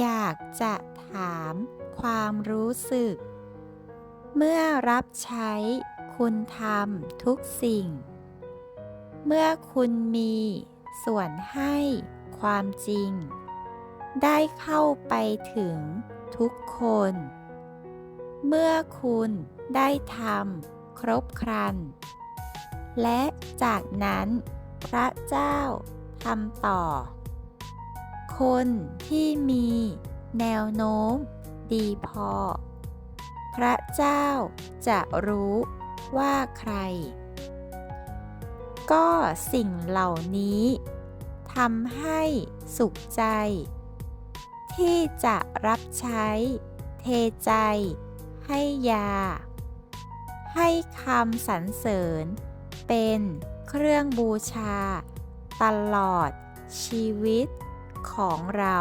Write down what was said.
อยากจะถามความรู้สึก เมื่อรับใช้คุณทำทุกสิ่ง เมื่อคุณมีส่วนให้ความจริง ได้เข้าไปถึงทุกคน เมื่อคุณได้ทำครบครัน และจากนั้นพระเจ้าทำต่อ คนที่มีแนวโน้มดีพอ พระเจ้าจะรู้ว่าใคร ก็สิ่งเหล่านี้ทำให้สุขใจ ที่จะรับใช้เทใจ ให้ยา ให้คำสรรเสริญ เป็นเครื่องบูชา ตลอดชีวิต ของเรา